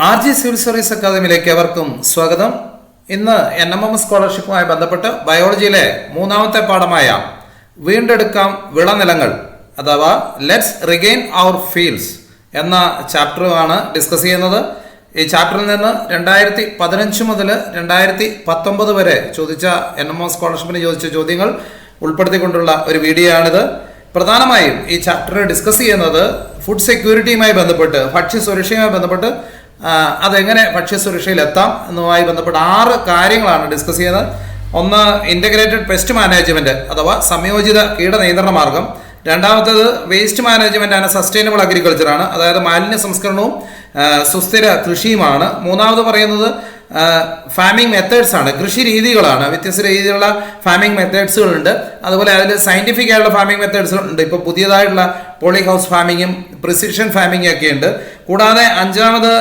R G civil service അക്കാദമിയിലേക്ക് അവർക്കും സ്വാഗതം. ഇന്ന് എൻ എം എം സ്കോളർഷിപ്പുമായി ബന്ധപ്പെട്ട് ബയോളജിയിലെ മൂന്നാമത്തെ പാഠമായ വീണ്ടെടുക്കാം വിളനിലങ്ങൾ അഥവാ ലെറ്റ്സ് റിഗെയിൻ അവർ ഫീൽഡ്സ് എന്ന ചാപ്റ്ററുമാണ് ഡിസ്കസ് ചെയ്യുന്നത്. ഈ ചാപ്റ്ററിൽ നിന്ന് രണ്ടായിരത്തി പതിനഞ്ച് മുതൽ രണ്ടായിരത്തി പത്തൊമ്പത് വരെ ചോദിച്ച എൻ എം എം സ്കോളർഷിപ്പിന് ചോദിച്ച ചോദ്യങ്ങൾ ഉൾപ്പെടുത്തിക്കൊണ്ടുള്ള ഒരു വീഡിയോ ആണിത് പ്രധാനമായും ഈ ചാപ്റ്റർ ഡിസ്കസ് ചെയ്യുന്നത് ഫുഡ് സെക്യൂരിറ്റിയുമായി ബന്ധപ്പെട്ട് ഭക്ഷ്യസുരക്ഷയുമായി ബന്ധപ്പെട്ട് ആ, അതെങ്ങനെ ഭക്ഷ്യസുരക്ഷയിലെത്താം എന്നുമായി ബന്ധപ്പെട്ട് ആറ് കാര്യങ്ങളാണ് ഡിസ്കസ് ചെയ്യുന്നത്. ഒന്ന് ഇന്റഗ്രേറ്റഡ് പെസ്റ്റ് മാനേജ്മെന്റ് അഥവാ സംയോജിത കീടനിയന്ത്രണ മാർഗം. രണ്ടാമത്തേത് വേസ്റ്റ് മാനേജ്മെന്റ് ആണ് സസ്റ്റൈനബിൾ അഗ്രികൾച്ചറാണ് അതായത് മാലിന്യ സംസ്കരണവും സുസ്ഥിര കൃഷിയുമാണ്. മൂന്നാമത് പറയുന്നത് ഫാമിംഗ് മെത്തേഡ്സ് ആണ്. കൃഷി രീതികളാണ്. വ്യത്യസ്ത രീതിയിലുള്ള ഫാമിംഗ് മെത്തേഡ്സുകളുണ്ട് അതുപോലെ അതിൽ സയന്റിഫിക് ആയിട്ടുള്ള ഫാമിംഗ് മെത്തേഡ്സുകളുണ്ട് ഇപ്പോൾ പുതിയതായിട്ടുള്ള പോളി ഹൗസ് ഫാമിങ്ങും പ്രിസിഷൻ ഫാമിങ്ങും ഒക്കെ ഉണ്ട് കൂടാതെ അഞ്ചാമത്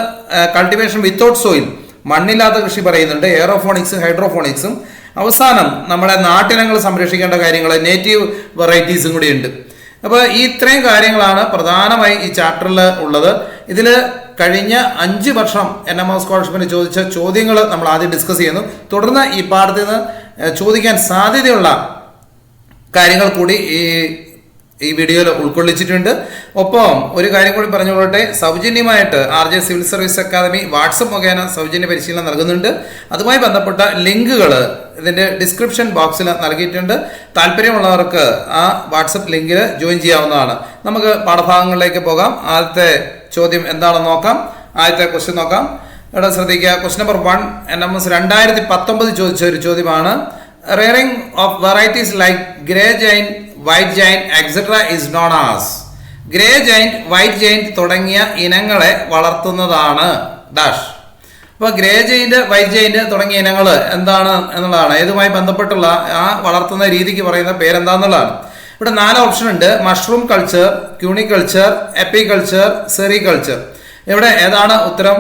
കൾട്ടിവേഷൻ വിത്തൗട്ട് സോയിൽ മണ്ണില്ലാത്ത കൃഷി പറയുന്നുണ്ട്. എയറോഫോണിക്സും ഹൈഡ്രോഫോണിക്സും അവസാനം നമ്മുടെ നാട്ടിനങ്ങൾ സംരക്ഷിക്കേണ്ട കാര്യങ്ങൾ നേറ്റീവ് വെറൈറ്റീസും കൂടി ഉണ്ട്. അപ്പോൾ ഈ ഇത്രയും കാര്യങ്ങളാണ് പ്രധാനമായി ഈ ചാപ്റ്ററിൽ ഉള്ളത്. ഇതിൽ കഴിഞ്ഞ അഞ്ച് വർഷം എൻ എം എസ് സ്കോളർഷിപ്പിന് ചോദിച്ച ചോദ്യങ്ങൾ നമ്മൾ ആദ്യം ഡിസ്കസ് ചെയ്യുന്നു. തുടർന്ന് ഈ പാഠത്തിൽ നിന്ന് ചോദിക്കാൻ സാധ്യതയുള്ള കാര്യങ്ങൾ കൂടി ഈ ഈ വീഡിയോയിൽ ഉൾക്കൊള്ളിച്ചിട്ടുണ്ട്. ഒപ്പം ഒരു കാര്യം കൂടി പറഞ്ഞുകൊള്ളട്ടെ സൗജന്യമായിട്ട് R J civil service academy WhatsApp മുഖേന സൗജന്യ പരിശീലനം നൽകുന്നുണ്ട്. അതുമായി ബന്ധപ്പെട്ട ലിങ്കുകൾ ഇതിന്റെ ഡിസ്ക്രിപ്ഷൻ ബോക്സിൽ നൽകിയിട്ടുണ്ട്. താല്പര്യമുള്ളവർക്ക് ആ വാട്സപ്പ് ലിങ്കിൽ ജോയിൻ ചെയ്യാവുന്നതാണ്. നമുക്ക് പാഠഭാഗങ്ങളിലേക്ക് പോകാം. ആദ്യത്തെ ചോദ്യം എന്താണെന്ന് നോക്കാം. ആദ്യത്തെ ക്വസ്റ്റ്യൻ നോക്കാം. ഇവിടെ ശ്രദ്ധിക്കുക. Question number one N M S രണ്ടായിരത്തി പത്തൊമ്പത് ചോദിച്ച ഒരു ചോദ്യമാണ്. Rearing of varieties like grey giant white giant etcetera is known as grey giant white giant തുടങ്ങിയ ഇനങ്ങളെ വളർത്തുന്നതാണ്. ഡാഷ് അപ്പോൾ ഗ്രേ ജൈന്റ് വൈറ്റ് ജൈന്റ് തുടങ്ങിയ ഇനങ്ങൾ എന്താണ് എന്നുള്ളതാണ്. ഏതുമായി ബന്ധപ്പെട്ടുള്ള ആ വളർത്തുന്ന രീതിക്ക് പറയുന്ന പേരെന്താന്നുള്ളതാണ്. ഇവിടെ നാല് ഓപ്ഷൻ ഉണ്ട്. Mushroom culture cuniculture apiculture sericulture ഇവിടെ ഏതാണ് ഉത്തരം?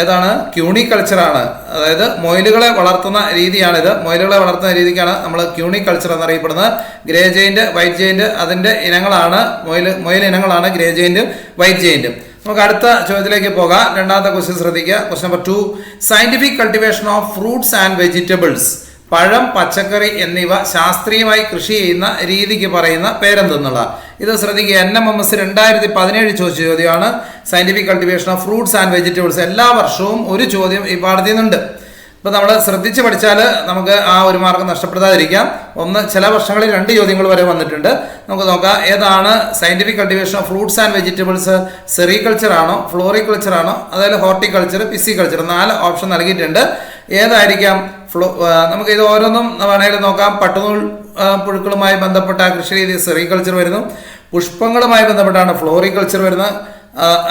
ഏതാണ്? ക്യൂണിക്കൾച്ചറാണ് അതായത് മൊയിലുകളെ വളർത്തുന്ന രീതിയാണിത്. മൊയിലുകളെ വളർത്തുന്ന രീതിക്കാണ് നമ്മൾ ക്യൂണിക്കൾച്ചർ എന്നറിയപ്പെടുന്നത്. ഗ്രേ ജെയിന്റ് വൈറ്റ് ജെയിന്റ് അതിന്റെ ഇനങ്ങളാണ്. മൊയിൽ മൊയിൽ ഇനങ്ങളാണ് ഗ്രേ ജെയിന്റും വൈറ്റ് ജെയിന്റും നമുക്ക് അടുത്ത ചോദ്യത്തിലേക്ക് പോകാം. രണ്ടാമത്തെ ക്വസ്റ്റ്യൻ ശ്രദ്ധിക്കുക. Question number two scientific cultivation of fruits and vegetables പഴം പച്ചക്കറി എന്നിവ ശാസ്ത്രീയമായി കൃഷി ചെയ്യുന്ന രീതിക്ക് പറയുന്ന പേരെന്തെന്നുള്ള. ഇത് ശ്രദ്ധിക്കുക. എൻ എം എം എസ് രണ്ടായിരത്തി പതിനേഴ് ചോദിച്ച ചോദ്യമാണ്. Scientific cultivation of fruits and vegetables എല്ലാ വർഷവും ഒരു ചോദ്യം ഈ പാഠത്തിൽ നിന്നുണ്ട്. ഇപ്പോൾ നമ്മൾ ശ്രദ്ധിച്ച് പഠിച്ചാൽ നമുക്ക് ആ ഒരു മാർഗം നഷ്ടപ്പെടാതിരിക്കാം. ഒന്ന് ചില വർഷങ്ങളിൽ രണ്ട് ചോദ്യങ്ങൾ വരെ വന്നിട്ടുണ്ട്. നമുക്ക് നോക്കാം ഏതാണ് scientific cultivation of fruits and vegetables sericulture ആണോ ഫ്ലോറിക്കൾച്ചർ ആണോ അതായത് ഹോർട്ടിക്കൾച്ചർ പിസിക്കൾച്ചർ നാല് ഓപ്ഷൻ നൽകിയിട്ടുണ്ട്. ഏതായിരിക്കാം? ഫ്ലോ നമുക്ക് ഇത് ഓരോന്നും വേണമെങ്കിൽ നോക്കാം. പട്ടുനൂൽ പുഴുക്കളുമായി ബന്ധപ്പെട്ട കൃഷി രീതി സെറികൾച്ചർ വരുന്നു. പുഷ്പങ്ങളുമായി ബന്ധപ്പെട്ടാണ് ഫ്ലോറിക്കൾച്ചർ വരുന്നത്.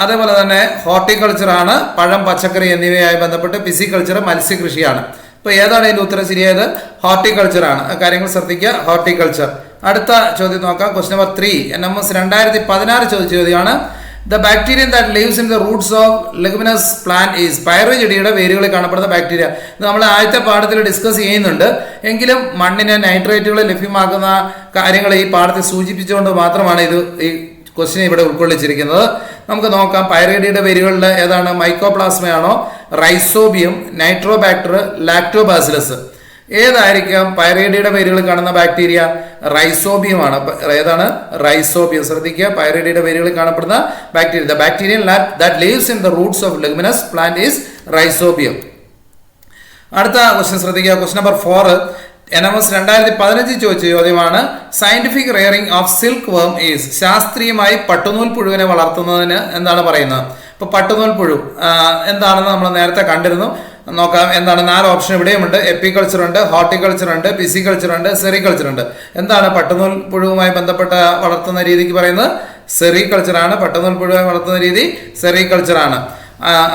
അതേപോലെ തന്നെ ഹോർട്ടിക്കൾച്ചറാണ് പഴം പച്ചക്കറി എന്നിവയുമായി ബന്ധപ്പെട്ട് പിസിക്കൾച്ചർ മത്സ്യകൃഷിയാണ്. ഇപ്പോൾ ഏതാണ് ഇതിന്റെ ഉത്തരം ശരിയായത്? ഹോർട്ടിക്കൾച്ചറാണ് കാര്യങ്ങൾ ശ്രദ്ധിക്കുക. ഹോർട്ടിക്കൾച്ചർ. അടുത്ത ചോദ്യം നോക്കാം. Quest number three N M S രണ്ടായിരത്തി പതിനാറ് ചോദിച്ച ചോദ്യമാണ്. The bacterium that lives in the roots of leguminous plant is പയറു ചെടിയുടെ വേരുകളിൽ കാണപ്പെടുന്ന ബാക്ടീരിയ ഇത് നമ്മൾ ആദ്യത്തെ പാഠത്തിൽ ഡിസ്കസ് ചെയ്യുന്നുണ്ട്. എങ്കിലും മണ്ണിന് നൈട്രേറ്റുകൾ ലഭ്യമാക്കുന്ന കാര്യങ്ങൾ ഈ പാഠത്തിൽ സൂചിപ്പിച്ചുകൊണ്ട് മാത്രമാണ് ഇത് ഈ ക്വസ്റ്റ്യൻ ഇവിടെ ഉൾക്കൊള്ളിച്ചിരിക്കുന്നത്. നമുക്ക് നോക്കാം പൈറേഡിയുടെ വേരുകളിൽ ഏതാണ്? മൈക്കോപ്ലാസ്മയാണോ റൈസോബിയം നൈട്രോബാക്ടർ ലാക്ടോബാസിലസ് ഏതായിരിക്കാം പൈറേഡിയുടെ വേരുകൾ കാണുന്ന ബാക്ടീരിയ റൈസോബിയമാണ് ഏതാണ്? റൈസോബിയം ശ്രദ്ധിക്കുക പൈറേഡിയുടെ വേരുകൾ കാണപ്പെടുന്ന bacteria the bacterium that lives in the roots of leguminous plant is rhizobium അടുത്ത ക്വസ്റ്റ്യൻ ശ്രദ്ധിക്കുക. Question number four N M S രണ്ടായിരത്തി പതിനഞ്ചിൽ ചോദിച്ച ചോദ്യമാണ് scientific rearing of silkworm is ശാസ്ത്രീയമായി പട്ടുനൂൽ പുഴുവിനെ വളർത്തുന്നതിന് എന്താണ് പറയുന്നത്? ഇപ്പോൾ പട്ടുനൂൽ പുഴു എന്താണെന്ന് നമ്മൾ നേരത്തെ കണ്ടിരുന്നു. നോക്കാം എന്താണ് നാല് ഓപ്ഷൻ ഇവിടെയുമുണ്ട്. എപ്പിക്കൾച്ചർ ഉണ്ട് ഹോർട്ടിക്കൾച്ചർ ഉണ്ട് പിസിക്കൾച്ചർ ഉണ്ട് സെറികൾച്ചർ ഉണ്ട്. എന്താണ് പട്ടുനൂൽ പുഴുവുമായി ബന്ധപ്പെട്ട വളർത്തുന്ന രീതിക്ക് പറയുന്നത്? സെറികൾച്ചർ ആണ് പട്ടുനൂൽ പുഴുവായി വളർത്തുന്ന രീതി സെറികൾച്ചർ ആണ്.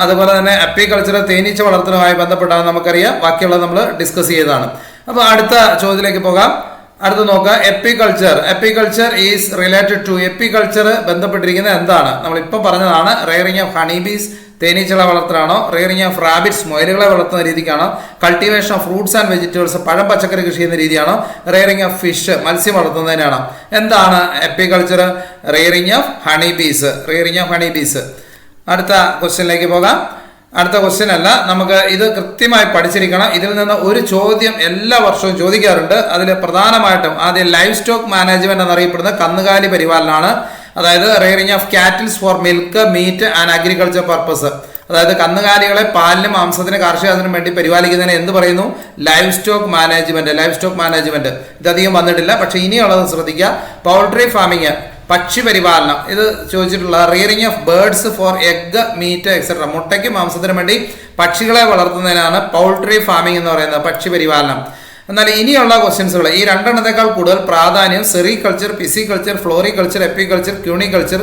അതുപോലെ തന്നെ അപ്പിക്കൾച്ചർ തേനീച്ച വളർത്തലുമായി ബന്ധപ്പെട്ടാണ് നമുക്കറിയാം. ബാക്കിയുള്ളത് നമ്മൾ ഡിസ്കസ് ചെയ്തതാണ്. അപ്പോൾ അടുത്ത ചോദ്യത്തിലേക്ക് പോകാം. അടുത്ത് നോക്കുക. Apiculture apiculture is related to apiculture ബന്ധപ്പെട്ടിരിക്കുന്നത് എന്താണ്? നമ്മൾ ഇപ്പം പറഞ്ഞതാണ് റെയറിങ് ഓഫ് ഹണിബീസ് തേനീച്ചകളെ വളർത്തലാണോ? റെയറിങ് ഓഫ് റാബിറ്റ്സ് മൊയലുകളെ വളർത്തുന്ന രീതിക്കാണോ? Cultivation of fruits and vegetables പഴം പച്ചക്കറി കൃഷി ചെയ്യുന്ന രീതിയാണോ? റെയറിങ് ഓഫ് ഫിഷ് മത്സ്യം വളർത്തുന്നതിനാണോ? എന്താണ് apiculture rearing of honeybees rearing of honeybees അടുത്ത ക്വസ്റ്റ്യനിലേക്ക് പോകാം. അടുത്ത ക്വസ്റ്റ്യൻ അല്ല. നമുക്ക് ഇത് കൃത്യമായി പഠിച്ചിരിക്കണം. ഇതിൽ നിന്ന് ഒരു ചോദ്യം എല്ലാ വർഷവും ചോദിക്കാറുണ്ട്. അതിൽ പ്രധാനമായിട്ടും ആദ്യം ലൈഫ് സ്റ്റോക്ക് മാനേജ്മെന്റ് എന്നറിയപ്പെടുന്ന കന്നുകാലി പരിപാലനമാണ്. അതായത് rearing of cattles for milk meat and agriculture purpose അതായത് കന്നുകാലികളെ പാലിനും മാംസത്തിന് കാർഷികത്തിനും വേണ്ടി പരിപാലിക്കുന്നതിന് എന്ത് പറയുന്നു? Livestock management livestock management ഇതധികം വന്നിട്ടില്ല. പക്ഷേ ഇനിയുള്ളത് ശ്രദ്ധിക്കുക. പൗൾട്രി ഫാമിങ് പക്ഷി പരിപാലനം ഇത് ചോദിച്ചിട്ടുള്ള rearing of birds for egg meat etcetera മുട്ടയ്ക്ക് മാംസത്തിനും വേണ്ടി പക്ഷികളെ വളർത്തുന്നതിനാണ് പൗൾട്രി ഫാമിംഗ് എന്ന് പറയുന്നത് പക്ഷി പരിപാലനം എന്നാൽ ഇനിയുള്ള ക്വസ്റ്റ്യൻസുകൾ ഈ രണ്ടെണ്ണത്തെക്കാൾ കൂടുതൽ പ്രാധാന്യം sericulture pisciculture floriculture cuniculture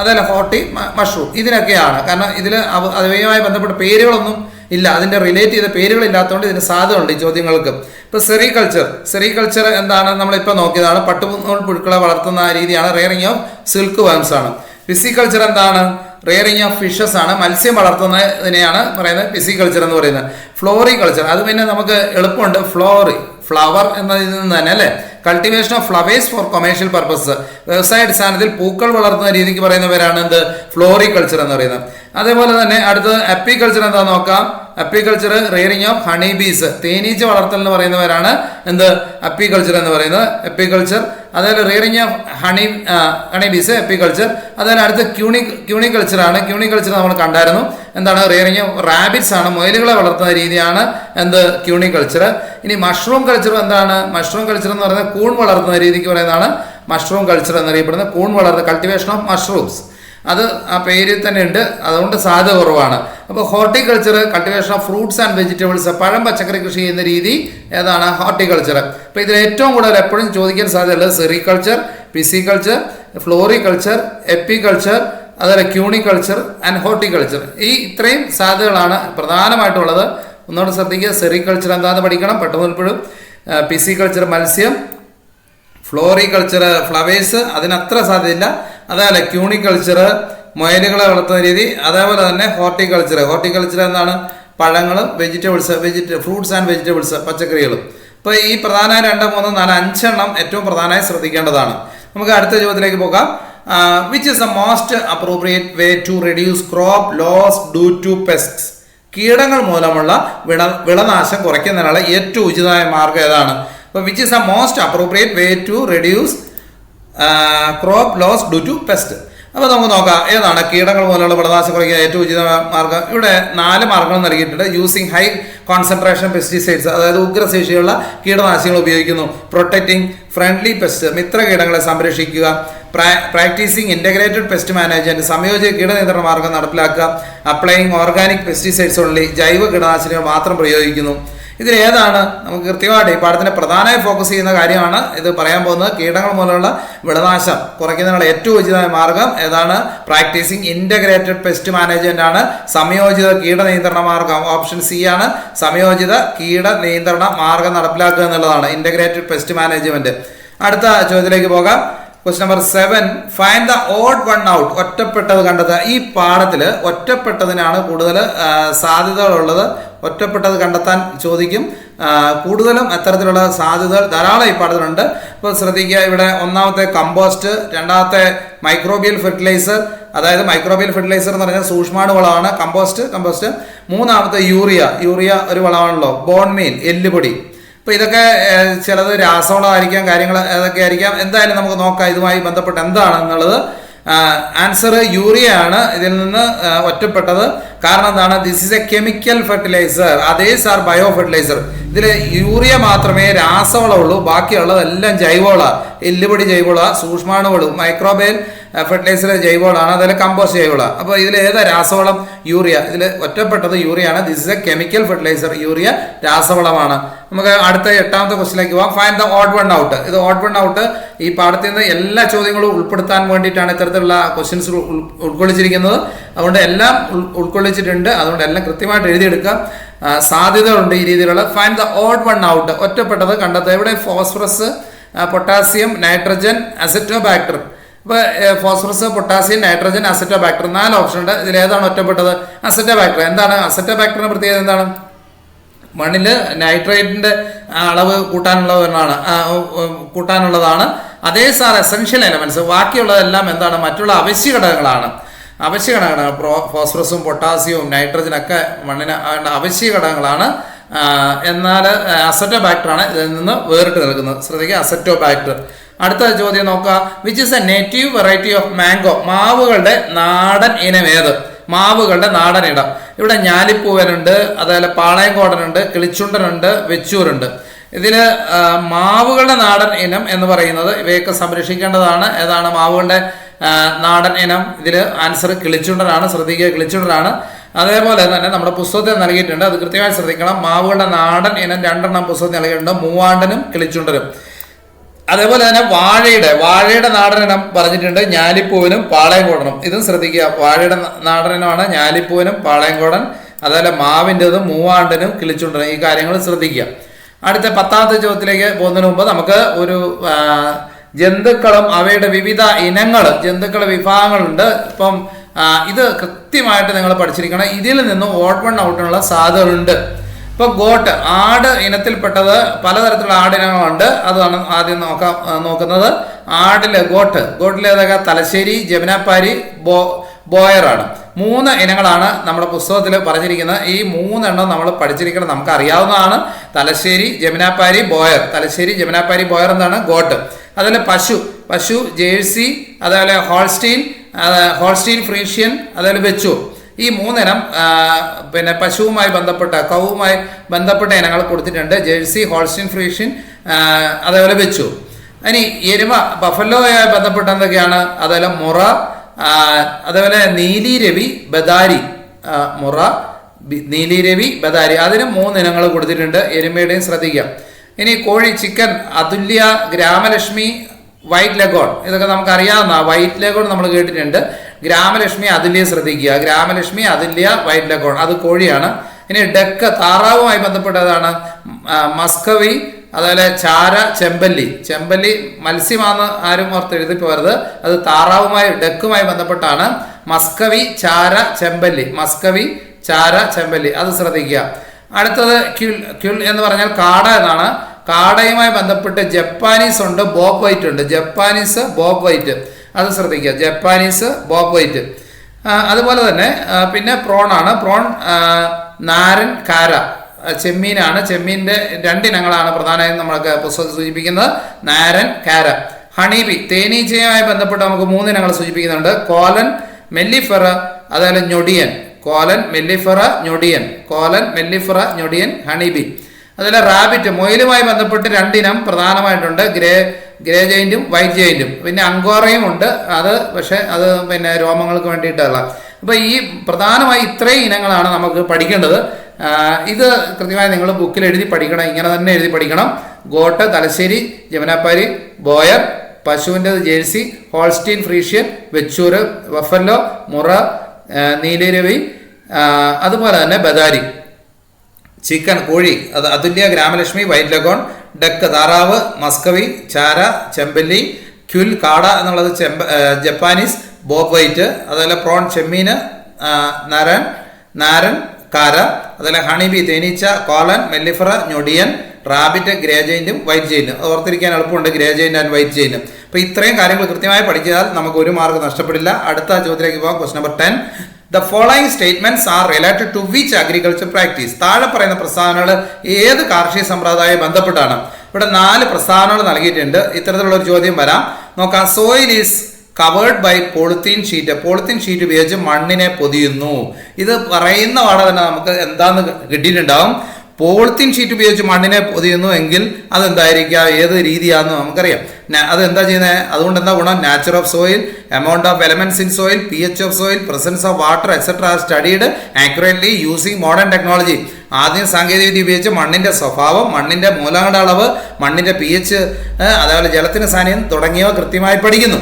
അതല്ല ഹോർട്ടി മഷ്റൂം ഇതിനൊക്കെയാണ്. കാരണം ഇതിൽ അവയുമായി ബന്ധപ്പെട്ട പേരുകളൊന്നും ഇല്ല അതിന്റെ റിലേറ്റ് ചെയ്ത പേരുകളില്ലാത്തതുകൊണ്ട് ഇതിന് സാധ്യതയുണ്ട് ഈ ചോദ്യങ്ങൾക്ക്. ഇപ്പോൾ സെറികൾച്ചർ സെറികൾച്ചർ എന്താണ് നമ്മളിപ്പോൾ നോക്കിയതാണ്. പട്ടുനൂൽ പുഴുക്കളെ വളർത്തുന്ന രീതിയാണ് റെയറിങ് ഓഫ് സിൽക്ക് വേംസ് ആണ്. ഫിസിക്കൾച്ചർ എന്താണ്? റെയറിങ് ഓഫ് ഫിഷസ് ആണ്. മത്സ്യം വളർത്തുന്നതിനെയാണ് പറയുന്നത് ഫിസിക്കൾച്ചർ എന്ന് പറയുന്നത്. ഫ്ലോറികൾച്ചർ അത് പിന്നെ നമുക്ക് എളുപ്പമുണ്ട്. ഫ്ലോറി ഫ്ലവർ എന്നതിൽ നിന്ന് തന്നെ അല്ലേ? Cultivation of flowers for commercial purpose വ്യവസായ അടിസ്ഥാനത്തിൽ പൂക്കൾ വളർത്തുന്ന രീതിക്ക് പറയുന്ന പേരാണ് എന്ത്? ഫ്ലോറികൾച്ചർ എന്ന് പറയുന്നത്. അതേപോലെ തന്നെ അടുത്തത് അപ്പിക്കൾച്ചർ എന്താ നോക്കാം. Apiculture rearing of honey bees തേനീച്ച വളർത്തൽ എന്ന് പറയുന്നവരാണ് എന്ത്? അപ്പിക്കൾച്ചർ എന്ന് പറയുന്നത്. അപ്പിക്കൾച്ചർ അതേപോലെ rearing of honey honey bees apiculture. അതേപോലെ അടുത്ത് ക്യൂണി ക്യൂണിക്കൾച്ചർ ആണ്. ക്യൂണിക്കൾച്ചർ നമ്മൾ കണ്ടായിരുന്നു. എന്താണ്? റിയറിങ് ഓഫ് റാബിറ്റ്സ് ആണ്. മുയലുകളെ വളർത്തുന്ന രീതിയാണ് എന്ത്? ക്യൂണിക്കൾച്ചർ ഇനി മഷ്റൂം കൾച്ചർ എന്താണ്? മഷ്റൂം കൾച്ചർ എന്ന് പറയുന്നത് കൂൺ വളർത്തുന്ന രീതിക്ക് പറയുന്നതാണ് മഷ്റൂം കൾച്ചർ എന്നറിയപ്പെടുന്നത്. കൂൺ വളർത്തുന്ന കൾട്ടിവേഷൻ ഓഫ് മഷ്റൂംസ് അത് ആ പേരിൽ തന്നെ ഉണ്ട്. അതുകൊണ്ട് സാധ്യത കുറവാണ്. അപ്പോൾ horticulture cultivation of fruits and vegetables പഴം പച്ചക്കറി കൃഷി ചെയ്യുന്ന രീതി ഏതാണ് ഹോർട്ടിക്കൾച്ചർ അപ്പോൾ ഇതിൽ ഏറ്റവും കൂടുതൽ എപ്പോഴും ചോദിക്കാൻ സാധ്യതയുള്ളത് സെറികൾച്ചർ പിസിക്കൾച്ചർ ഫ്ലോറിക്കൾച്ചർ എപ്പിക്കൾച്ചർ അതുപോലെ ക്യൂണിക്കൾച്ചർ ആൻഡ് ഹോർട്ടിക്കൾച്ചർ. ഈ ഇത്രയും സാധ്യതകളാണ് പ്രധാനമായിട്ടുള്ളത്. ഒന്നുകൂടെ ശ്രദ്ധിക്കുക സെറികൾച്ചർ എന്താണെന്ന് പഠിക്കണം പെട്ടെന്ന് പിസിക്കൾച്ചർ മത്സ്യം ഫ്ലോറികൾച്ചർ ഫ്ലവേഴ്സ് അതിനത്ര സാധ്യതയില്ല. അതേപോലെ ക്യൂണിക്കൾച്ചർ മുയലുകളെ വളർത്തുന്ന രീതി അതേപോലെ തന്നെ ഹോർട്ടിക്കൾച്ചർ ഹോർട്ടിക്കൾച്ചർ എന്താണ് പഴങ്ങളും വെജിറ്റബിൾസ് വെജിറ്റ ഫ്രൂട്ട്സ് ആൻഡ് വെജിറ്റബിൾസ് പച്ചക്കറികളും. അപ്പോൾ ഈ പ്രധാന രണ്ട് മൂന്ന് നാല് അഞ്ചെണ്ണം ഏറ്റവും പ്രധാനമായി ശ്രദ്ധിക്കേണ്ടതാണ്. നമുക്ക് അടുത്ത ചോദ്യത്തിലേക്ക് പോകാം. Which is the most appropriate way to reduce crop loss due to pest കീടങ്ങൾ മൂലമുള്ള വിള വിളനാശം കുറയ്ക്കുന്നതിനുള്ള ഏറ്റവും ഉചിതമായ മാർഗം ഏതാണ്? അപ്പോൾ which is the most appropriate way to reduce crop loss due to pest അപ്പോൾ നമുക്ക് നോക്കാം ഏതാണ് കീടങ്ങൾ മൂലമുള്ള വിളനാശം കുറയ്ക്കാൻ ഏറ്റവും ഉചിത മാർഗം ഇവിടെ നാല് മാർഗങ്ങൾ നൽകിയിട്ടുണ്ട്. യൂസിങ് ഹൈ കോൺസെൻട്രേഷൻ പെസ്റ്റിസൈഡ്സ് അതായത് ഉഗ്രശേഷിയുള്ള കീടനാശിനികൾ ഉപയോഗിക്കുന്നു. പ്രൊട്ടക്റ്റിംഗ് ഫ്രണ്ട്ലി പെസ്റ്റ് മിത്ര കീടങ്ങളെ സംരക്ഷിക്കുക. പ്രാക്ടീസിങ് ഇന്റഗ്രേറ്റഡ് പെസ്റ്റ് മാനേജ്മെന്റ് സംയോജിത കീടനിയന്ത്രണ മാർഗം നടപ്പിലാക്കുക. അപ്ലൈയിങ് ഓർഗാനിക് പെസ്റ്റിസൈഡ്സ് ഉള്ളി ജൈവ കീടനാശിനികൾ മാത്രം പ്രയോഗിക്കുന്നു. ഇതിൽ ഏതാണ് നമുക്ക് കൃത്യമായിട്ട് ഈ പാഠത്തിന് പ്രധാനമായി ഫോക്കസ് ചെയ്യുന്ന കാര്യമാണ്. ഇത് പറയാൻ പോകുന്നത് കീടങ്ങൾ മൂലമുള്ള വിളനാശം കുറയ്ക്കുന്നതിനുള്ള ഏറ്റവും ഉചിതമായ മാർഗം ഏതാണ്? പ്രാക്ടീസിങ് ഇന്റഗ്രേറ്റഡ് പെസ്റ്റ് മാനേജ്മെന്റ് ആണ്. സംയോജിത കീട നിയന്ത്രണ മാർഗം ഓപ്ഷൻ സി ആണ്. സംയോജിത കീട നിയന്ത്രണ മാർഗം നടപ്പിലാക്കുക എന്നുള്ളതാണ് ഇന്റഗ്രേറ്റഡ് പെസ്റ്റ് മാനേജ്മെന്റ് അടുത്ത ചോദ്യത്തിലേക്ക് പോകാം. Quest number seven find the odd one out ഒറ്റപ്പെട്ടത് കണ്ടെത്തുക ഈ പാഠത്തിൽ ഒറ്റപ്പെട്ടതിനാണ് കൂടുതൽ സാധ്യതകളുള്ളത്. ഒറ്റപ്പെട്ടത് കണ്ടെത്താൻ ചോദിക്കും. കൂടുതലും അത്തരത്തിലുള്ള സാധ്യതകൾ ധാരാളം ഈ പാഠത്തിലുണ്ട്. ഇപ്പോൾ ശ്രദ്ധിക്കുക ഇവിടെ ഒന്നാമത്തെ കമ്പോസ്റ്റ് രണ്ടാമത്തെ മൈക്രോബിയൽ ഫെർട്ടിലൈസർ അതായത് മൈക്രോബിയൽ ഫെർട്ടിലൈസർ എന്ന് പറഞ്ഞാൽ സൂക്ഷ്മാണു വളമാണ്. കമ്പോസ്റ്റ് കമ്പോസ്റ്റ് മൂന്നാമത്തെ യൂറിയ. യൂറിയ ഒരു വളമാണല്ലോ. ബോൺമീൻ എല്ലുപൊടി. അപ്പോൾ ഇതൊക്കെ ചിലത് രാസവളമായിരിക്കാം കാര്യങ്ങൾ അതൊക്കെ ആയിരിക്കാം. എന്തായാലും നമുക്ക് നോക്കാം ഇതുമായി ബന്ധപ്പെട്ട് എന്താണെന്നുള്ളത്. ആൻസർ യൂറിയ ആണ് ഇതിൽ നിന്ന് ഒറ്റപ്പെട്ടത്. കാരണം എന്താണ്? This is a chemical fertilizer others are bio fertilizer ഇതിൽ യൂറിയ മാത്രമേ രാസവളമുള്ളൂ ബാക്കിയുള്ളതെല്ലാം ജൈവവള. എല്ലുപൊടി ജൈവവള സൂക്ഷ്മാണുവളും മൈക്രോബേൽ ഫെർട്ടിലൈസർ ജൈവവളമാണ് അതുപോലെ കമ്പോസ്റ്റ് ജൈവവള. അപ്പോൾ ഇതിൽ ഏതാ രാസവളം? യൂറിയ. ഇതിൽ ഒറ്റപ്പെട്ടത് യൂറിയ ആണ് this is a chemical fertilizer urea രാസവളമാണ്. നമുക്ക് അടുത്ത എട്ടാമത്തെ ക്വസ്റ്റിലേക്ക് പോകാം find the odd one out ഇത് ഓഡ് വൺ ഔട്ട് ഈ പാഠത്തിൽ നിന്ന് എല്ലാ ചോദ്യങ്ങളും ഉൾപ്പെടുത്താൻ വേണ്ടിയിട്ടാണ് ഇത്തരത്തിലുള്ള ക്വസ്റ്റ്യൻസ് ഉൾക്കൊള്ളിച്ചിരിക്കുന്നത്. അതുകൊണ്ട് എല്ലാം ഉൾക്കൊള്ളിച്ചിട്ടുണ്ട്. അതുകൊണ്ട് എല്ലാം കൃത്യമായിട്ട് എഴുതിയെടുക്കുക സാധ്യതകളുണ്ട് ഈ രീതിയിലുള്ള. Find the odd one out ഒറ്റപ്പെട്ടത് കണ്ടെത്തുക. ഇവിടെ ഫോസ്ഫറസ് പൊട്ടാസ്യം നൈട്രജൻ അസറ്റോബാക്ടർ ഇപ്പോൾ ഫോസ്ഫറസ് പൊട്ടാസ്യം നൈട്രജൻ അസറ്റോ അസറ്റോബാക്ടർ നാല് ഓപ്ഷൻ ഉണ്ട്. ഇതിൽ ഏതാണ് ഒറ്റപ്പെട്ടത്? അസറ്റോ അസറ്റോബാക്ടർ എന്താണ്? അസറ്റോ അസറ്റോബാക്ടറിന്റെ പ്രത്യേകത എന്താണ്? മണ്ണിൽ നൈട്രേറ്റിന്റെ അളവ് കൂട്ടാനുള്ള ഒന്നാണ് കൂട്ടാനുള്ളതാണ്. അതേ സാർ എസെൻഷ്യൽ എലമെന്റ്സ് ബാക്കിയുള്ളതെല്ലാം എന്താണ്? മറ്റുള്ള അവശ്യ ഘടകങ്ങളാണ്. അവശ്യ ഘടകങ്ങളാണ് പ്രോ ഫോസ്ഫറസും പൊട്ടാസ്യവും നൈട്രജനൊക്കെ മണ്ണിന് അവശ്യ ഘടകങ്ങളാണ്. എന്നാൽ അസറ്റോ ബാക്ടറാണ് ഇതിൽ നിന്ന് വേറിട്ട് നിൽക്കുന്നത്. ശ്രദ്ധിക്കുക അസറ്റോ ബാക്ടർ. അടുത്ത ചോദ്യം നോക്കുക. Which is a native variety of mango മാവുകളുടെ നാടൻ ഇനം ഏത്? മാവുകളുടെ നാടൻ ഇടം. ഇവിടെ ഞാലിപ്പൂവനുണ്ട് അതേപോലെ പാളയംകോടനുണ്ട് കിളിച്ചുണ്ടനുണ്ട് വെച്ചൂരുണ്ട്. ഇതിൽ മാവുകളുടെ നാടൻ ഇനം എന്ന് പറയുന്നത് ഇവയൊക്കെ സംരക്ഷിക്കേണ്ടതാണ്. ഏതാണ് മാവുകളുടെ നാടൻ ഇനം? ഇതിൽ ആൻസർ കിളിച്ചുണ്ടനാണ് ശ്രദ്ധിക്കുക കിളിച്ചുണ്ടനാണ്. അതേപോലെ തന്നെ നമ്മുടെ പുസ്തകത്തിൽ നൽകിയിട്ടുണ്ട് അത് കൃത്യമായി ശ്രദ്ധിക്കണം. മാവുകളുടെ നാടൻ ഇനം രണ്ടെണ്ണം പുസ്തകത്തിൽ നൽകിയിട്ടുണ്ട്. മൂവാണ്ടനും കിളിച്ചുണ്ടനും. അതേപോലെ തന്നെ വാഴയുടെ വാഴയുടെ നാടനം പറഞ്ഞിട്ടുണ്ട് ഞാലിപ്പൂവിനും പാളയംകോടനും. ഇതും ശ്രദ്ധിക്കുക വാഴയുടെ നാടനമാണ് ഞാലിപ്പൂവിനും പാളയംകോടൻ അതേപോലെ മാവിന്റെതും മൂവാണ്ടനും കിളിച്ചുണ്ടനും ഈ കാര്യങ്ങൾ ശ്രദ്ധിക്കുക. അടുത്ത പത്താമത്തെ ചോദ്യത്തിലേക്ക് പോകുന്നതിന് മുമ്പ് നമുക്ക് ഒരു ജന്തുക്കളും അവയുടെ വിവിധ ഇനങ്ങൾ ജന്തുക്കളുടെ വിഭാഗങ്ങളുണ്ട്. ഇപ്പം ഇത് കൃത്യമായിട്ട് നിങ്ങൾ പഠിച്ചിരിക്കണം. ഇതിൽ നിന്നും ഓട്ട് വൺ ഔട്ടിനുള്ള സാധ്യതകളുണ്ട്. ഇപ്പൊ ഗോട്ട് ആട് ഇനത്തിൽപ്പെട്ടത് പലതരത്തിലുള്ള ആടിനങ്ങളുണ്ട് അതാണ് ആദ്യം നോക്കാം നോക്കുന്നത്. ആടിൽ ഗോട്ട് ഗോട്ടിലേതൊക്കെ തലശ്ശേരി ജമുനാപ്പാരി ബോ ബോയറാണ്. മൂന്ന് ഇനങ്ങളാണ് നമ്മുടെ പുസ്തകത്തിൽ പറഞ്ഞിരിക്കുന്നത്. ഈ മൂന്നെണ്ണം നമ്മൾ പഠിച്ചിരിക്കണം നമുക്ക് അറിയാവുന്നതാണ് തലശ്ശേരി ജമുനാപ്പാരി ബോയർ. തലശ്ശേരി ജമുനാപ്പാരി ബോയർ എന്താണ്? ഗോട്ട്. അതുപോലെ പശു പശു ജേഴ്സി അതേപോലെ ഹോൾസ്റ്റീൻ ഹോൾസ്റ്റീൻ ഫ്രീഷ്യൻ അതേപോലെ വെച്ചു. ഈ മൂന്നിനം പിന്നെ പശുവുമായി ബന്ധപ്പെട്ട കവുമായി ബന്ധപ്പെട്ട ഇനങ്ങൾ കൊടുത്തിട്ടുണ്ട്. ജേഴ്സി ഹോൾസ്റ്റിൻ ഫ്രീഷ്യൻ അതേപോലെ വെച്ചു. ഇനി എരുമ ബഫലോയുമായി ബന്ധപ്പെട്ട എന്തൊക്കെയാണ്? അതേപോലെ മുറ അതേപോലെ നീലി രവി ബദാരി മുറ നീലി രവി ബദാരി. അതിന് മൂന്നിനങ്ങൾ കൊടുത്തിട്ടുണ്ട്. എരുമയുടെയും ശ്രദ്ധിക്കാം ഇനി കോഴി chicken Athulya Gramalakshmi white leghorn. ഇതൊക്കെ നമുക്ക് അറിയാവുന്ന വൈറ്റ് ലെഗോൺ നമ്മൾ കേട്ടിട്ടുണ്ട്. ഗ്രാമലക്ഷ്മി അതുല്യ ശ്രദ്ധിക്കുക. ഗ്രാമലക്ഷ്മി അതുല്യ വൈറ്റ് ലഗോൺ അത് കോഴിയാണ്. ഇനി ഡക്ക് താറാവുമായി ബന്ധപ്പെട്ടതാണ് മസ്കവി അതുപോലെ ചാര ചെമ്പല്ലി. ചെമ്പല്ലി മത്സ്യമാണെന്ന് ആരും ഓർത്ത് എഴുതി പോരുത് അത് താറാവുമായി ഡക്കുമായി ബന്ധപ്പെട്ടാണ്. മസ്കവി ചാര ചെമ്പല്ലി. മസ്കവി ചാര ചെമ്പല്ലി. അത് ശ്രദ്ധിക്കുക. അടുത്തത് ക്യുൽ ക്യുൽ എന്ന് പറഞ്ഞാൽ കാട എന്നാണ്. കാടയുമായി ബന്ധപ്പെട്ട് ജപ്പാനീസ് ഉണ്ട് ബോബ് വൈറ്റ് ഉണ്ട്. Japanese bobwhite. അത് ശ്രദ്ധിക്കുക. ജപ്പാനീസ് ബോബ് വൈറ്റ് അതുപോലെ തന്നെ പിന്നെ പ്രോൺ ആണ്. പ്രോൺ നാരൻ കാര. ചെമ്മീനാണ്. ചെമ്മീന്റെ രണ്ടിനങ്ങളാണ് പ്രധാനമായും നമ്മളൊക്കെ പുസ്തകത്തിൽ സൂചിപ്പിക്കുന്നത്. നാരൻ കാര. ഹണീബി തേനീച്ചയുമായി ബന്ധപ്പെട്ട് നമുക്ക് മൂന്നിനങ്ങൾ സൂചിപ്പിക്കുന്നുണ്ട്. കോലൻ മെല്ലിഫെറ അതുപോലെ ഞൊടിയൻ. കോലൻ മെല്ലിഫെറ ഞൊടിയൻ. കോലൻ മെല്ലിഫെറ ഞൊടിയൻ ഹണീബി. അതുപോലെ റാബിറ്റ് മൊയിലുമായി ബന്ധപ്പെട്ട് രണ്ടിനം പ്രധാനമായിട്ടുണ്ട്. ഗ്രേ ഗ്രേ ജയിന്റും വൈറ്റ് ജയിന്റും പിന്നെ അങ്കോറയും ഉണ്ട്. അത് പക്ഷേ അത് പിന്നെ രോമങ്ങൾക്ക് വേണ്ടിയിട്ടുള്ള അപ്പോൾ ഈ പ്രധാനമായി ഇത്രയും ഇനങ്ങളാണ് നമുക്ക് പഠിക്കേണ്ടത്. ഇത് കൃത്യമായി നിങ്ങൾ ബുക്കിൽ എഴുതി പഠിക്കണം. ഇങ്ങനെ തന്നെ എഴുതി പഠിക്കണം. Goat Thalassery Jamunapari Boer പശുവിന്റെത് Jersey Holstein Friesian Vechur buffalo Murrah Niliravi അതുപോലെ തന്നെ ബദാരി. ചിക്കൻ കോഴി അത് Athulya Gramalakshmi white leghorn duck താറാവ് മസ്കവി ചാര ചെമ്പല്ലി ക്യുൽ കാട എന്നുള്ളത് ചെമ്പ ജപ്പാനീസ് ബോബ് വൈറ്റ് അതുപോലെ പ്രോൺ ചെമ്മീന് ആ, നരൻ നാരൻ കാര അതുപോലെ ഹണിബി തേനീച്ച കോളൻ മെല്ലിഫറ ഞൊടിയൻ റാബിറ്റ് ഗ്രേ ജെയിന്റും വൈറ്റ് ജെയിനും ഓർത്തിരിക്കാൻ എളുപ്പമുണ്ട് ഗ്രേ ജെയിന്റ് ആൻഡ് വൈറ്റ് ജെയിനും അപ്പോൾ ഇത്രയും കാര്യങ്ങൾ കൃത്യമായി പഠിച്ചാൽ നമുക്ക് ഒരു മാർക്ക് നഷ്ടപ്പെടില്ല. അടുത്ത ചോദ്യത്തിലേക്ക് പോകാം. Quest number ten. The following statements are related to which agriculture practice താഴെ പറയുന്ന പ്രസ്ഥാനങ്ങൾ ഏത് കാർഷിക സമ്പ്രദായവുമായി ബന്ധപ്പെട്ടാണ്? ഇവിടെ നാല് പ്രസ്ഥാനങ്ങൾ നൽകിയിട്ടുണ്ട്. ഇത്തരത്തിലുള്ള ഒരു ചോദ്യം വരാം. നോക്കാം. Soil is covered by polythene sheet polythene sheet ഉപയോഗിച്ച് മണ്ണിനെ പൊതിയുന്നു. ഇത് പറയുന്ന പാടെ തന്നെ നമുക്ക് എന്താന്ന് കിട്ടിയിട്ടുണ്ടാവും. പോളിത്തീൻ ഷീറ്റ് ഉപയോഗിച്ച് മണ്ണിനെ പൊതിയുന്നു എങ്കിൽ അതെന്തായിരിക്കുക ഏത് രീതിയാണെന്ന് നമുക്കറിയാം. അതെന്താ അത് ചെയ്യുന്നത് അതുകൊണ്ട് എന്താ ഗുണം? Nature of soil amount of elements in soil P H of soil presence of water etcetera studied accurately using modern technology ആദ്യം സാങ്കേതികവിദ്യ ഉപയോഗിച്ച് മണ്ണിന്റെ സ്വഭാവം മണ്ണിന്റെ മൂലങ്ങളുടെ അളവ് മണ്ണിന്റെ പി എച്ച് അതേപോലെ ജലത്തിന് സാന്നിധ്യം തുടങ്ങിയവ കൃത്യമായി പഠിക്കുന്നു.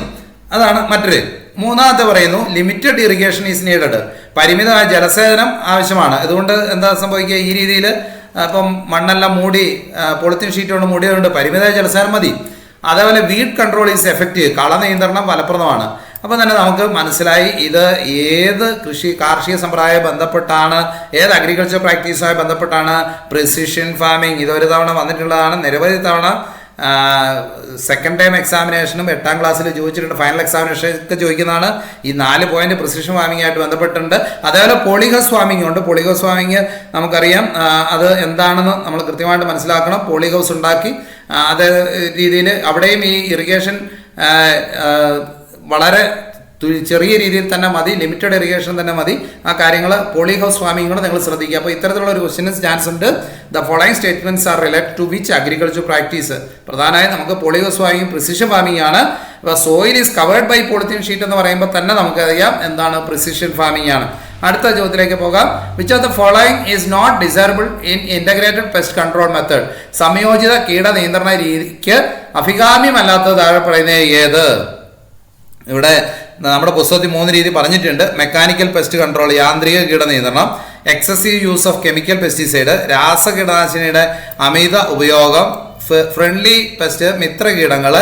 അതാണ് മറ്റൊരു. മൂന്നാമത്തെ പറയുന്നു ലിമിറ്റഡ് ഇറിഗേഷൻ ഈസ് നീഡഡ് പരിമിതമായ ജലസേചനം ആവശ്യമാണ്. അതുകൊണ്ട് എന്താ സംഭവിക്കുക? ഈ രീതിയിൽ അപ്പം മണ്ണെല്ലാം മൂടി പൊളിത്തീൻ ഷീറ്റ് കൊണ്ട് മൂടിയതുകൊണ്ട് പരിമിതമായ ജലസാരം മതി. അതേപോലെ വീഡ് കൺട്രോൾ ഈസ് എഫക്റ്റീവ് കള നിയന്ത്രണം ഫലപ്രദമാണ്. അപ്പം തന്നെ നമുക്ക് മനസ്സിലായി ഇത് ഏത് കൃഷി കാർഷിക സമ്പ്രദായ ബന്ധപ്പെട്ടാണ് ഏത് അഗ്രികൾച്ചർ പ്രാക്ടീസുമായി ബന്ധപ്പെട്ടാണ് പ്രിസിഷൻ ഫാമിംഗ് ഇതൊരു തവണ വന്നിട്ടുള്ളതാണ്. നിരവധി തവണ സെക്കൻഡ് ടൈം എക്സാമിനേഷനും എട്ടാം ക്ലാസ്സിൽ ചോദിച്ചിട്ടുണ്ട്. ഫൈനൽ എക്സാമിനേഷൻ ഒക്കെ ചോദിക്കുന്നതാണ്. ഈ നാല് പോയിന്റ് പ്രിസിഷൻ ഫാമിംഗ് ആയിട്ട് ബന്ധപ്പെട്ടിട്ടുണ്ട്. അതേപോലെ പോളിഗസ് ഫാമിംഗ് ഉണ്ട്. പോളിഗസ് ഫാമിംഗ് നമുക്കറിയാം അത് എന്താണെന്ന് നമ്മൾ കൃത്യമായിട്ട് മനസ്സിലാക്കണം. പോളിഹൗസ് ഉണ്ടാക്കി. അതേ രീതിയിൽ അവിടെയും ഈ ഇറിഗേഷൻ വളരെ ചെറിയ രീതിയിൽ തന്നെ മതി ലിമിറ്റഡ് ഇറിഗേഷൻ തന്നെ മതി. ആ കാര്യങ്ങൾ പോളി ഹൗസ് ഫാമിംഗ് കൂടെ നിങ്ങൾ ശ്രദ്ധിക്കുക. അപ്പോൾ ഇത്തരത്തിലുള്ള ഒരു ക്വസ്റ്റിന് ചാൻസ് ഉണ്ട്. The following statements are relate to which agriculture practice പ്രധാനമായും നമുക്ക് poly house farming precision farming ആണ്. Soil is covered by polythene sheet എന്ന് പറയുമ്പോൾ തന്നെ നമുക്കറിയാം എന്താണ് പ്രിസിഷൻ ഫാമിംഗ് ആണ്. അടുത്ത ചോദ്യത്തിലേക്ക് പോകാം. Which of the following is not desirable in integrated pest control method സംയോജിത കീട നിയന്ത്രണ രീതിക്ക് അഭികാമ്യമല്ലാത്തത് താഴെ പറയുന്നത് ഏത്? ഇവിടെ നമ്മുടെ പുസ്തകത്തിൽ മൂന്ന് രീതി പറഞ്ഞിട്ടുണ്ട്. മെക്കാനിക്കൽ പെസ്റ്റ് കൺട്രോൾ യാന്ത്രിക കീട നിയന്ത്രണം excessive use of chemical pesticide രാസകീടനാശിനിയുടെ അമിത ഉപയോഗം ഫ്രണ്ട്ലി പെസ്റ്റ് മിത്ര കീടങ്ങൾ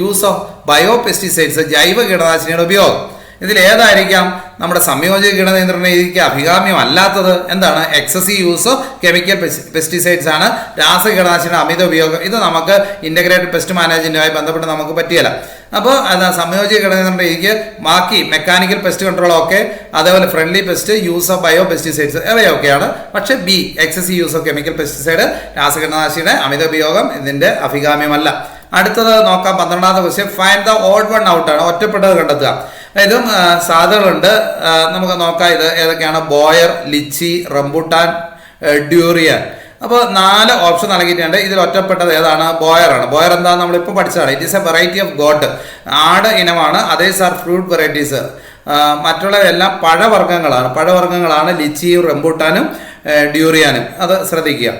യൂസ് ഓഫ് ബയോ പെസ്റ്റിസൈഡ്സ് ജൈവ കീടനാശിനിയുടെ ഉപയോഗം. ഇതിൽ ഏതായിരിക്കാം? നമ്മുടെ സംയോജിത കീട നിയന്ത്രണ രീതിക്ക് അഭികാമ്യമല്ലാത്തത് എന്താണ്? Excessive use of chemical pesticides ആണ് രാസകീടനാശിനിയുടെ അമിത ഉപയോഗം. ഇത് നമുക്ക് ഇന്റഗ്രേറ്റഡ് പെസ്റ്റ് മാനേജ്മെന്റുമായി ബന്ധപ്പെട്ട് നമുക്ക് പറ്റിയല്ല. അപ്പോൾ അത് സംയോജിത ഘടന നിയന്ത്രണ രീതിക്ക് ബാക്കി മെക്കാനിക്കൽ പെസ്റ്റ് കൺട്രോൾ ഒക്കെ അതേപോലെ friendly pest use of bio pesticides ഇവയൊക്കെയാണ് പക്ഷേ B excessive use of chemical pesticide രാസകീടനാശിയുടെ അമിത ഉപയോഗം ഇതിന്റെ അഭികാമ്യമല്ല. അടുത്തത് നോക്കാം പന്ത്രണ്ടാമത്തെ question find the old one out ആണ് ഒറ്റപ്പെട്ടത് കണ്ടെത്തുക. ഇതും സാധനങ്ങളുണ്ട്. നമുക്ക് നോക്കാം ഇത് ഏതൊക്കെയാണ്? ബോയർ ലിച്ചി റംബുട്ടാൻ ഡ്യൂറിയൻ അപ്പോൾ നാല് ഓപ്ഷൻ നൽകിയിട്ടുണ്ട്. ഇതിൽ ഒറ്റപ്പെട്ടത് ഏതാണ്? ബോയർ ആണ്. ബോയർ എന്താണെന്ന് നമ്മളിപ്പോൾ പഠിച്ചതാണ്. It is a variety of goat ആട് ഇനമാണ്. അതേസ് ആർ ഫ്രൂട്ട് വെറൈറ്റീസ് മറ്റുള്ളവയെല്ലാം പഴവർഗങ്ങളാണ്. പഴവർഗങ്ങളാണ് ലിച്ചിയും റംബൂട്ടാനും ഡ്യൂറിയാനും. അത് ശ്രദ്ധിക്കുക.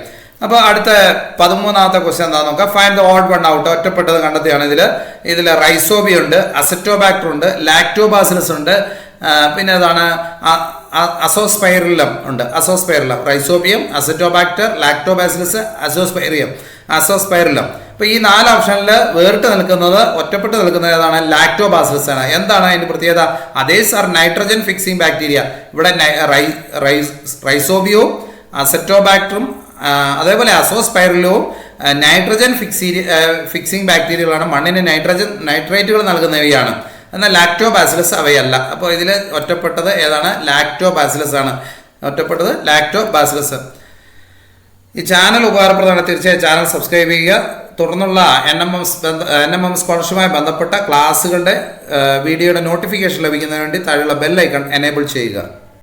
അപ്പോൾ അടുത്ത പതിമൂന്നാമത്തെ ക്വസ്റ്റ്യൻ എന്താ നോക്കാം. Find the odd one out ഒറ്റപ്പെട്ടത് കണ്ടെത്തിയാണ് ഇതിൽ ഇതിൽ റൈസോബി ഉണ്ട് അസറ്റോബാക്ടർ ഉണ്ട് ലാക്ടോബാസിലസ് ഉണ്ട് പിന്നെ അതാണ് അസോസ്പൈറിലം ഉണ്ട്. Azospirillum rhizobium azotobacter lactobacillus azospirillum azospirillum. അപ്പോൾ ഈ നാല് ഓപ്ഷനിൽ വേറിട്ട് നിൽക്കുന്നത് ഒറ്റപ്പെട്ട് നിൽക്കുന്നത് ഏതാണ്? ലാക്ടോബാസിലസ് ആണ്. എന്താണ് അതിന്റെ പ്രത്യേകത? അതേ സാർ നൈട്രജൻ ഫിക്സിംഗ് ബാക്ടീരിയ ഇവിടെ റൈസോബിയവും അസറ്റോബാക്ടറും അതേപോലെ അസോസ്പൈറിലവും നൈട്രജൻ ഫിക്സീരിയ ഫിക്സിംഗ് ബാക്ടീരിയകളാണ് മണ്ണിന് നൈട്രജൻ നൈട്രേറ്റുകൾ നൽകുന്നവയാണ്. എന്നാൽ ലാക്ടോബാസിലസ് അവയല്ല. അപ്പോൾ ഇതിൽ ഒറ്റപ്പെട്ടത് ഏതാണ്? ലാക്ടോബാസിലസ് ആണ്. ഒറ്റപ്പെട്ടത് ലാക്ടോബാസിലസ് ഈ ചാനൽ ഉപകാരപ്രദമാണ്. തീർച്ചയായും ചാനൽ സബ്സ്ക്രൈബ് ചെയ്യുക. തുടർന്നുള്ള N M M N M M സ്കോളർഷിപ്പുമായി ബന്ധപ്പെട്ട ക്ലാസ്സുകളുടെ വീഡിയോയുടെ നോട്ടിഫിക്കേഷൻ ലഭിക്കുന്നതിന് വേണ്ടി താഴെയുള്ള ബെല്ലൈക്കൺ എനേബിൾ ചെയ്യുക.